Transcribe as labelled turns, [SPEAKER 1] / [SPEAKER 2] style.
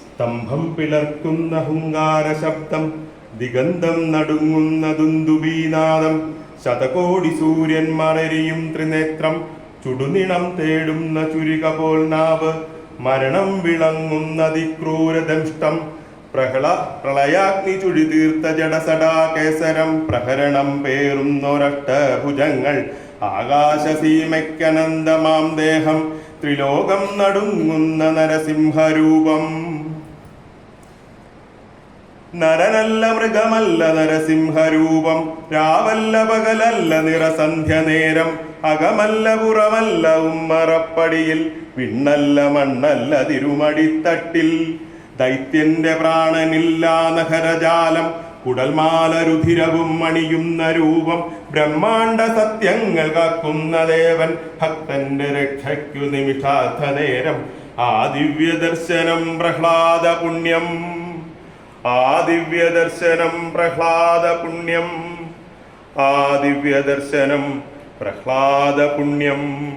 [SPEAKER 1] സ്തംഭം പിളർക്കുന്ന ഹുങ്കാര ശബ്ദം ദിഗന്ധം നടുങ്ങുന്ന ദുന്ദുബീനാദം ശതകോടി സൂര്യൻ മറരിയും ത്രിനേത്രം ചുടുനിണം തേടുന്ന ചുരിക പോൽ നാവ് മരണം വിളങ്ങുന്ന അതിക്രൂരദംഷ്ടം പ്രഹള പ്രളയാഗ്നി ചുഴി തീർത്ത ജഡസടാ കേസരം പ്രഹരണം പേറുന്നൊരഷ്ടഭുജങ്ങൾ ആകാശസീമയ്ക്കനന്തമാം ദേഹം ത്രിലോകം നടുങ്ങുന്ന നരസിംഹരൂപം. നരനല്ല മൃഗമല്ല നരസിംഹരൂപം. രാവല്ല പകലല്ല നിറസന്ധ്യ നേരം. അകമല്ല പുറമല്ല ഉമ്മറപ്പടിയിൽ. വിണ്ണല്ല മണ്ണല്ല തിരുമടിത്തട്ടിൽ. ദൈത്യന്റെ പ്രാണനില്ലാ നഖരജാലം കുടൽമാല രുധിരവും മണിയുന്ന രൂപം ബ്രഹ്മാണ്ട സത്യങ്ങൾ കാക്കുന്ന ദേവൻ ഭക്തന്റെ രക്ഷയ്ക്കു നിമിഷാർത്ഥ നേരം. ആ ദിവ്യ ദർശനം പ്രഹ്ലാദ പുണ്യം. ആ ദിവ്യ ദർശനം പ്രഹ്ലാദ പുണ്യം. ആ ദിവ്യ ദർശനം പ്രഹ്ലാദ പുണ്യം.